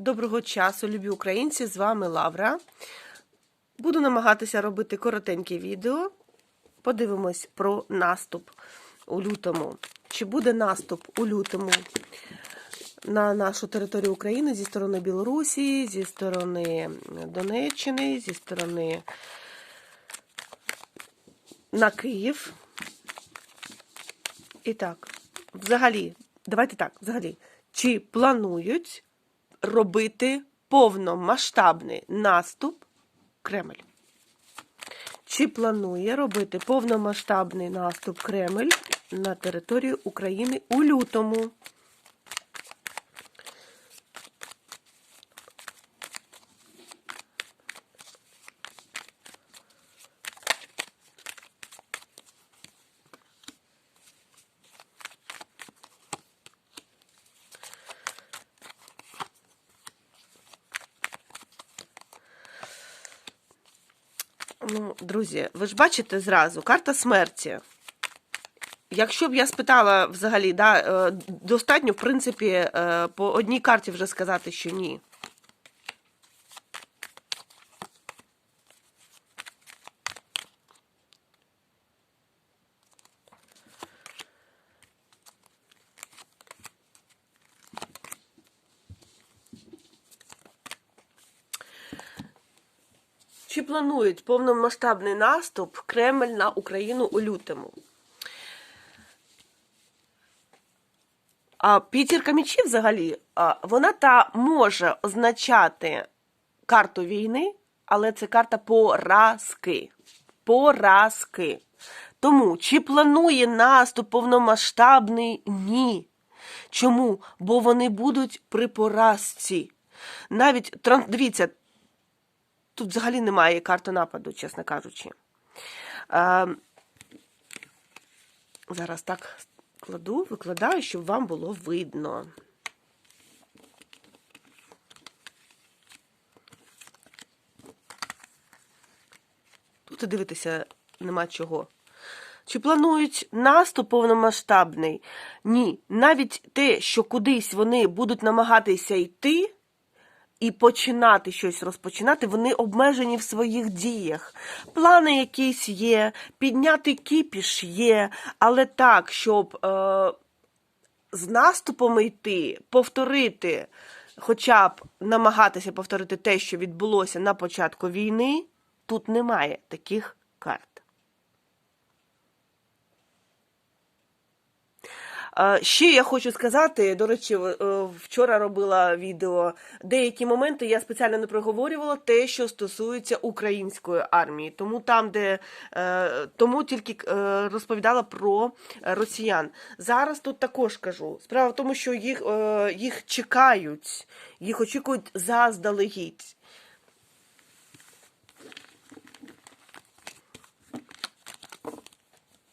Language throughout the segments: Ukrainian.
Доброго часу, любі українці! З вами Лавра. Буду намагатися робити коротеньке відео. Подивимось про наступ у лютому. Чи буде наступ у лютому на нашу територію України зі сторони Білорусі, зі сторони Донеччини, зі сторони на Київ. І так, взагалі, давайте так, взагалі, чи планують робити повномасштабний наступ Кремль? Чи планує робити повномасштабний наступ Кремль на територію України у лютому? Ну, друзі, ви ж бачите зразу, карта смерті. Якщо б я спитала взагалі, да, е, достатньо, в принципі, е, по одній карті вже сказати, що ні. Планують повномасштабний наступ Кремль на Україну у лютому? А п'ятірка мечів взагалі, вона та може означати карту війни, але це карта поразки. Поразки. Тому чи планує наступ повномасштабний? Ні. Чому? Бо вони будуть при поразці. Навіть дивіться, тут взагалі немає карти нападу, чесно кажучи. Е, зараз так кладу, викладаю, щоб вам було видно. Тут і дивитися нема чого. Чи планують наступ повномасштабний? Ні. Навіть те, що кудись вони будуть намагатися йти і починати щось розпочинати, вони обмежені в своїх діях. Плани якісь є, підняти кіпіш є, але так, щоб е, з наступом йти, повторити, хоча б намагатися повторити те, що відбулося на початку війни, тут немає таких карт. Е, Ще я хочу сказати, до речі, е, вчора робила відео. Деякі моменти я спеціально не проговорювала те, що стосується української армії. Тому там, де е, тому тільки е, розповідала про росіян. Зараз тут також кажу. Справа в тому, що їх, їх чекають, їх очікують заздалегідь.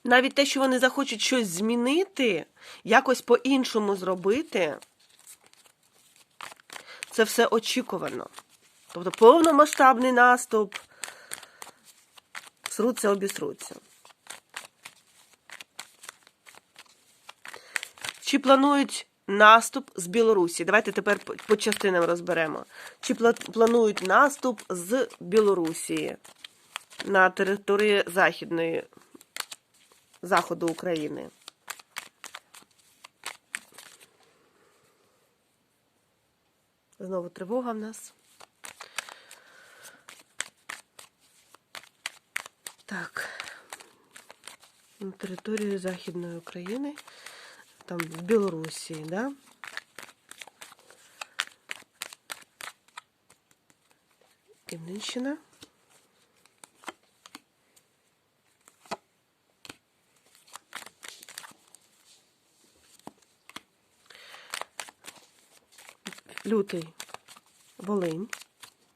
Навіть те, що вони захочуть щось змінити, якось по-іншому зробити, це все очікувано. Тобто повномасштабний наступ, сруться, обісруться. Чи планують наступ з Білорусі? Давайте тепер по- частинам розберемо. Чи пла- планують наступ з Білорусі на території Західної заходу України. Знову тривога в нас. Так. На території Західної України, там в Білорусі, да? Рівненщина. Лютий Волинь.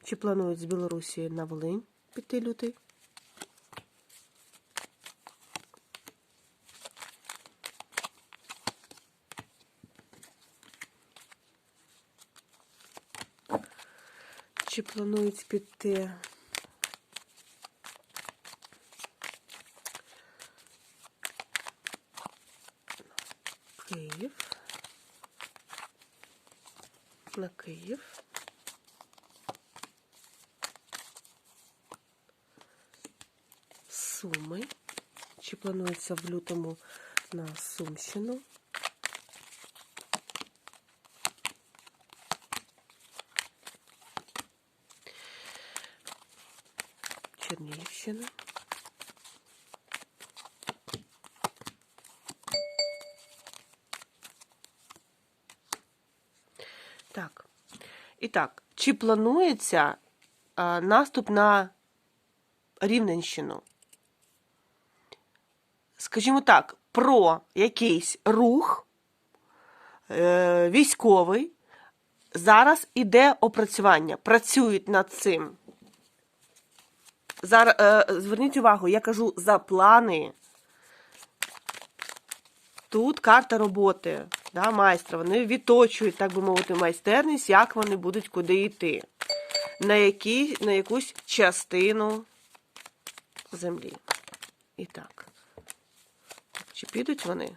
Чи планують з Білорусі на Волинь піти лютий? Чи планують піти Київ? на Київ. Суми. Чи планується в лютому на Сумщину? Так. І так, чи планується а, наступ на Рівненщину? Скажімо так, про якийсь рух е, військовий зараз іде опрацювання, працюють над цим. Зараз, е, зверніть увагу, я кажу за плани. Тут карта роботи да, майстра. Вони відточують, так би мовити, майстерність, як вони будуть куди йти. На, які, на якусь частину землі. І так. Чи підуть вони?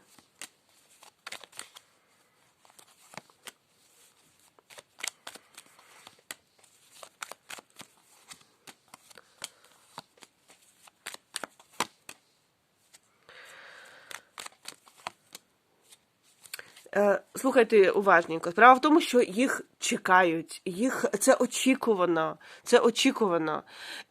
Слухайте уважненько. Справа в тому, що їх чекають, їх це очікувано. Це очікувано.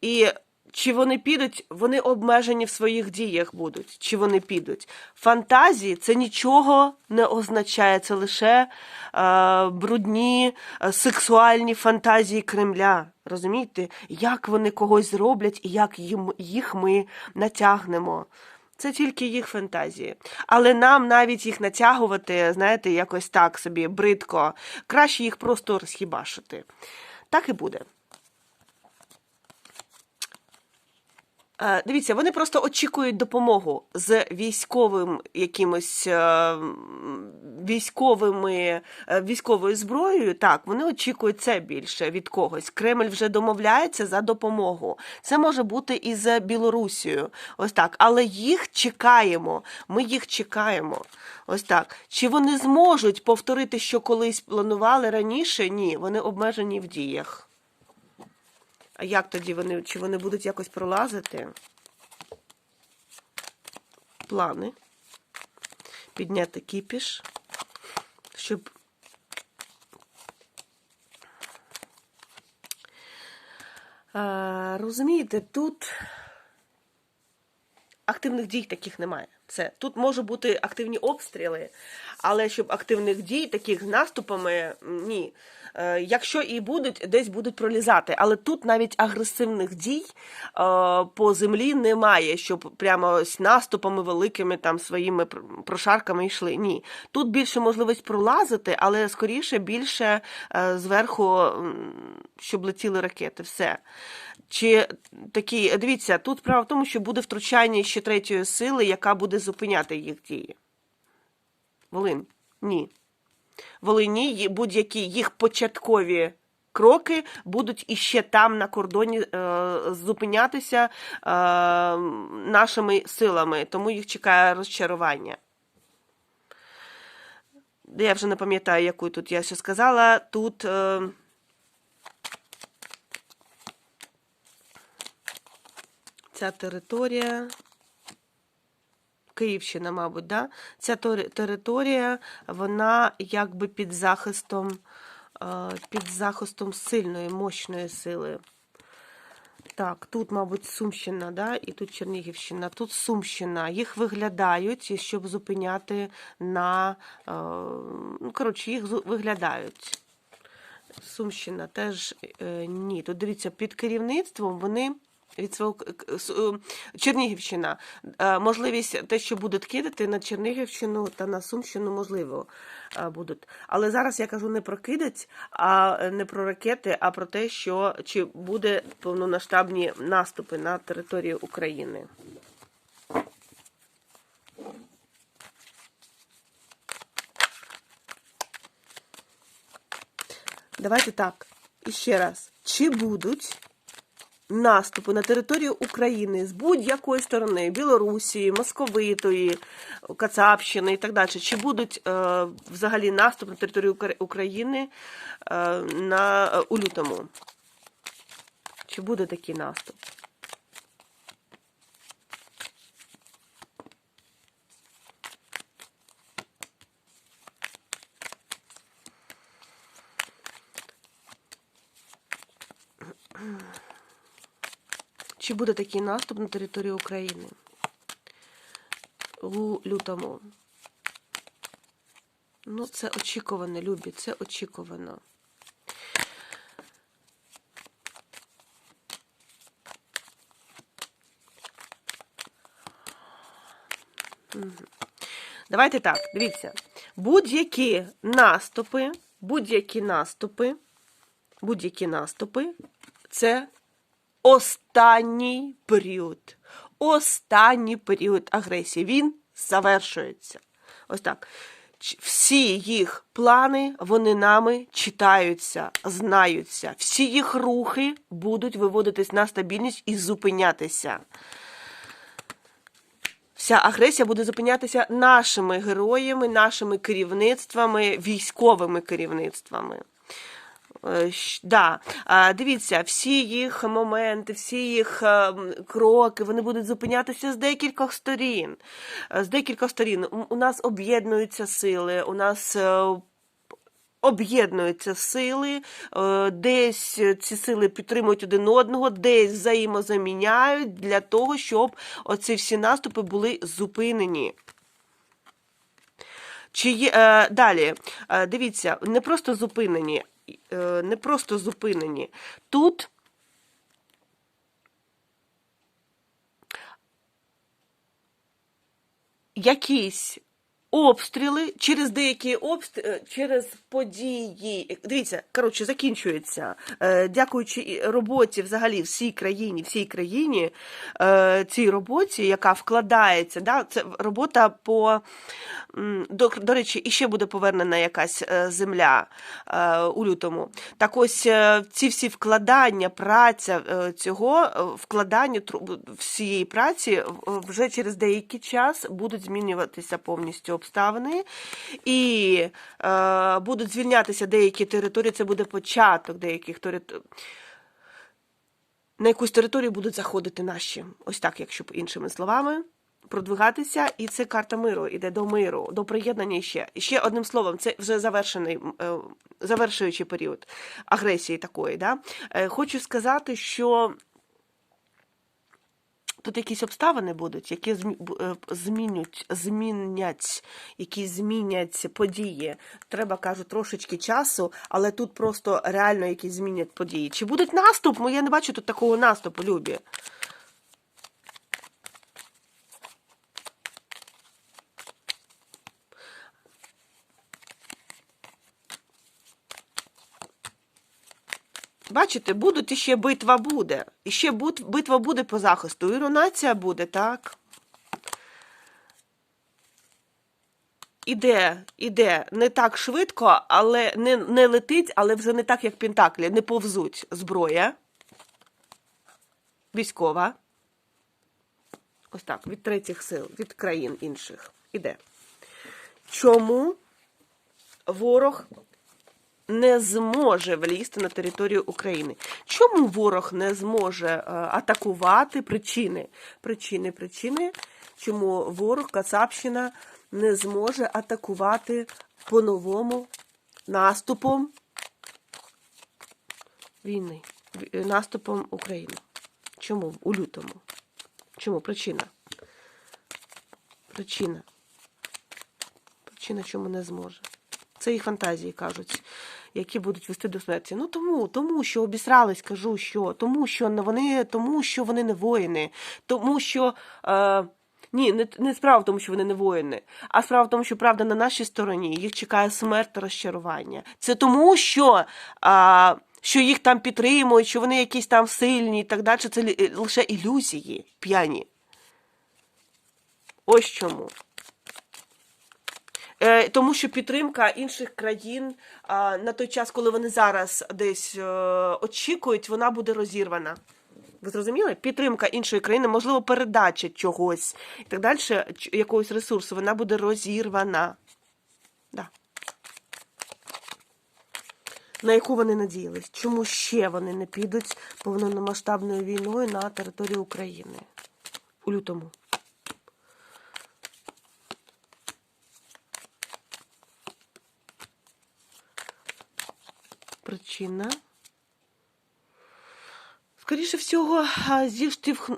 І чи вони підуть, вони обмежені в своїх діях будуть, чи вони підуть. Фантазії це нічого не означає, це лише е, брудні е, сексуальні фантазії Кремля. Розумієте, як вони когось зроблять і як їм, їх ми натягнемо. Це тільки їх фантазії. Але нам навіть їх натягувати, знаєте, якось так собі бридко. Краще їх просто розхібашити. Так і буде. Дивіться, вони просто очікують допомогу з військовим якимось е, військовими е, військовою зброєю. Так, вони очікують це більше від когось. Кремль вже домовляється за допомогу. Це може бути і з Білорусією. Ось так. Але їх чекаємо. Ми їх чекаємо. Ось так. Чи вони зможуть повторити, що колись планували раніше? Ні, вони обмежені в діях. А як тоді вони? Чи вони будуть якось пролазити? Плани. Підняти кіпіш, щоб. Розумієте, тут активних дій таких немає. Все. Тут можуть бути активні обстріли, але щоб активних дій, таких з наступами, ні. Е, якщо і будуть, десь будуть пролізати. Але тут навіть агресивних дій е, по землі немає, щоб прямо ось наступами великими там своїми прошарками йшли. Ні. Тут більше можливість пролазити, але скоріше більше е, зверху, щоб летіли ракети. Все. Чи такі, дивіться, тут справа в тому, що буде втручання ще третьої сили, яка буде зупиняти їх дії. Волинь? Ні. Волині будь-які їх початкові кроки будуть іще там на кордоні е, зупинятися е, нашими силами, тому їх чекає розчарування. Я вже не пам'ятаю, яку тут я ще сказала. Тут. Е, ця територія. Київщина, мабуть, да? ця територія, вона якби під захистом, е, під захистом сильної, мощної сили. Так, тут, мабуть, Сумщина, да? і тут Чернігівщина, тут Сумщина. Їх виглядають, щоб зупиняти на. е, Ну, коротше, їх виглядають. Сумщина теж е, ні. Тут дивіться, під керівництвом вони від свого е, Чернігівщина. Е, Можливість те, що будуть кидати на Чернігівщину та на Сумщину, можливо, е, будуть. Але зараз я кажу не про кидать, а не про ракети, а про те, що чи буде повномасштабні наступи на територію України. Давайте так. І ще раз. Чи будуть наступу на територію України з будь-якої сторони Білорусі, Московитої, Кацапщини і так далі. Чи будуть е, взагалі наступ на територію України е, на, е, у лютому? Чи буде такий наступ? Mm-hmm. Чи буде такий наступ на територію України у лютому? Ну, це очікувано, Любі, це очікувано. Давайте так, дивіться. Будь-які наступи, будь-які наступи, будь-які наступи це останній період. Останній період агресії. Він завершується. Ось так. Всі їх плани, вони нами читаються, знаються. Всі їх рухи будуть виводитись на стабільність і зупинятися. Вся агресія буде зупинятися нашими героями, нашими керівництвами, військовими керівництвами. Е, Да. Дивіться, всі їх моменти, всі їх е, кроки, вони будуть зупинятися з декількох сторін. Е, З декількох сторін. У- нас об'єднуються сили, у нас об'єднуються сили, десь ці сили підтримують один одного, десь взаємозаміняють для того, щоб оці всі наступи були зупинені. Чи є, далі, дивіться, не просто зупинені, не просто зупинені. Тут якісь обстріли через деякі обстріли, через події. Дивіться, коротше, закінчується. Е, Дякуючи роботі взагалі всій країні, всій країні, е, цій роботі, яка вкладається, да, це робота по. До, до речі, іще буде повернена якась е, земля е, у лютому. Так ось е, ці всі вкладання, праця е, цього е, вкладання всієї праці е, вже через деякий час будуть змінюватися повністю обставини і е, будуть звільнятися деякі території. Це буде початок деяких територій. На якусь територію будуть заходити наші, ось так, якщо іншими словами, продвигатися, і це карта миру, іде до миру, до приєднання ще. Ще одним словом, це вже завершений, е, завершуючий період агресії такої. Да? Е, Хочу сказати, що тут якісь обставини будуть, які е, змінять, змінять, які змінять події. Треба, кажу, трошечки часу, але тут просто реально якісь змінять події. Чи будуть наступ? Ну, я не бачу тут такого наступу, Любі. Бачите, будуть іще битва буде. Іще бут- битва буде по захисту. І рунація буде, так? Іде, іде не так швидко, але не, не летить, але вже не так, як Пентаклі. Не повзуть зброя. Військова. Ось так, від третіх сил, від країн інших. Іде. Чому ворог не зможе влізти на територію України. Чому ворог не зможе е, атакувати причини? Причини, причини, чому ворог, Кацапщина не зможе атакувати по-новому наступом війни, е, наступом України. Чому у лютому? Чому причина? Причина. Причина, чому не зможе. Це їх фантазії кажуть, які будуть вести до смерті. Ну тому, тому що обісрались, кажу, що тому, що вони, тому що вони не воїни, тому що. Е, ні, не, не справа в тому, що вони не воїни, а справа в тому, що правда на нашій стороні їх чекає смерть та розчарування. Це тому, що, а, що їх там підтримують, що вони якісь там сильні і так далі. Це лише ілюзії п'яні. Ось чому. Е, Тому що підтримка інших країн на той час, коли вони зараз десь е, очікують, вона буде розірвана. Ви зрозуміли? Підтримка іншої країни, можливо, передача чогось і так далі, якогось ресурсу, вона буде розірвана. Да. На яку вони надіялись? Чому ще вони не підуть повномасштабною війною на територію України у лютому? Причина. скоріше всього,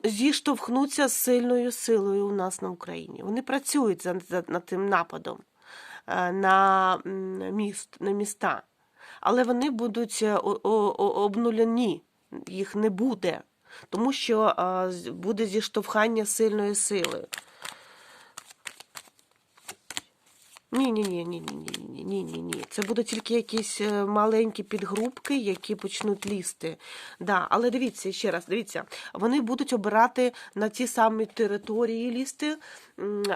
зіштовхнуться з сильною силою у нас на Україні. Вони працюють над тим нападом е, на, міст, на міста. Але вони будуть е, о- о- о- обнулені, їх не буде, тому що буде зіштовхання сильної сили. Ні, ні, ні, ні. Це будуть тільки якісь маленькі підгрупки, які почнуть лізти. Да, але дивіться ще раз, дивіться, вони будуть обирати на ті самі території лізти,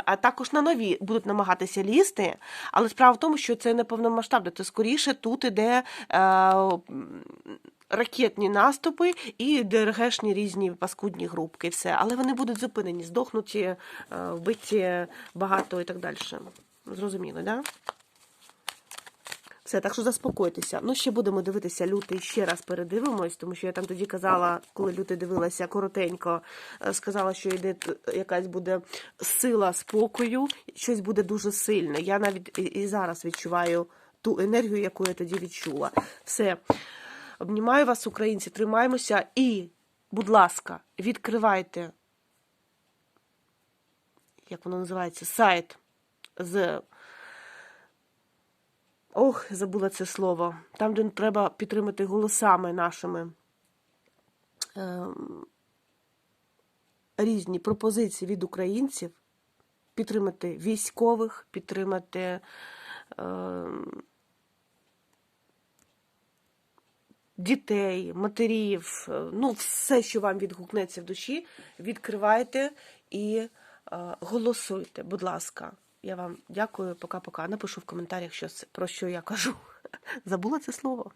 а також на нові будуть намагатися лізти. Але справа в тому, що це не повномасштабне, це скоріше тут іде. Е, Ракетні наступи і ДРГшні різні паскудні групки, все. Але вони будуть зупинені, здохнуті, вбиті багато і так далі. Зрозуміло, да? Все, так що заспокойтеся. Ну, ще будемо дивитися лютий, ще раз передивимось, тому що я там тоді казала, коли лютий дивилася коротенько, е, сказала, що йде якась буде сила спокою, щось буде дуже сильне. Я навіть і- зараз відчуваю ту енергію, яку я тоді відчула. Все. Обнімаю вас, українці, тримаємося і, будь ласка, відкривайте, як воно називається, сайт з. Ох, забула це слово. Там, де треба підтримати голосами нашими ем, різні пропозиції від українців, підтримати військових, підтримати ем, дітей, матерів, е, ну, все, що вам відгукнеться в душі, відкривайте і е, голосуйте, будь ласка. Я вам дякую, пока-пока. Напишу в коментарях, що про що я кажу. Забула це слово.